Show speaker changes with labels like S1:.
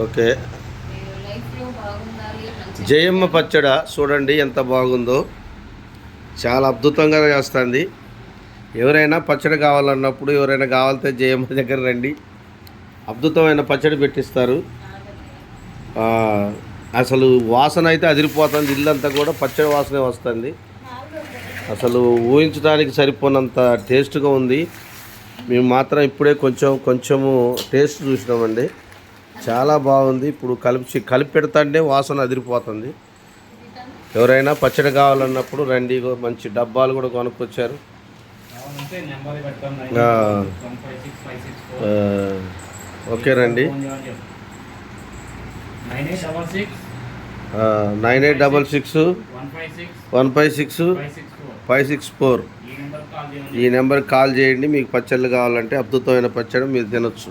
S1: Okay. Jayamma పచ్చడ చూడండి ఎంత బాగుందో. చాలా అద్భుతంగా చేస్తుంది. ఎవరైనా పచ్చడి కావాలన్నప్పుడు ఎవరైనా కావాలితే జయమ్మ దగ్గర రండి. అద్భుతమైన పచ్చడి పెట్టిస్తారు. అసలు వాసన అయితే అదిరిపోతుంది. ఇల్లంతా కూడా పచ్చడి వాసనే వస్తుంది. అసలు ఊహించడానికి సరిపోనంత టేస్ట్గా ఉంది. మేము మాత్రం ఇప్పుడే కొంచెం కొంచెము టేస్ట్ చూసినామండి. చాలా బాగుంది. ఇప్పుడు కలిపి కలిపి పెడతాంటే వాసన అదిరిపోతుంది. ఎవరైనా పచ్చడి కావాలన్నప్పుడు రండి మంచి డబ్బాలు కూడా కొనుక్కొచ్చారు.
S2: కావాలంటే నెంబర్ పెడతాం
S1: ఆ.
S2: One five six five six
S1: ఆ, ఓకే రండి.
S2: Nine eight double six. One five six.
S1: Five six.
S2: Four.
S1: ఈ నెంబర్కి కాల్ చేయండి. మీకు పచ్చళ్ళు కావాలంటే అద్భుతమైన పచ్చడి మీరు తినొచ్చు.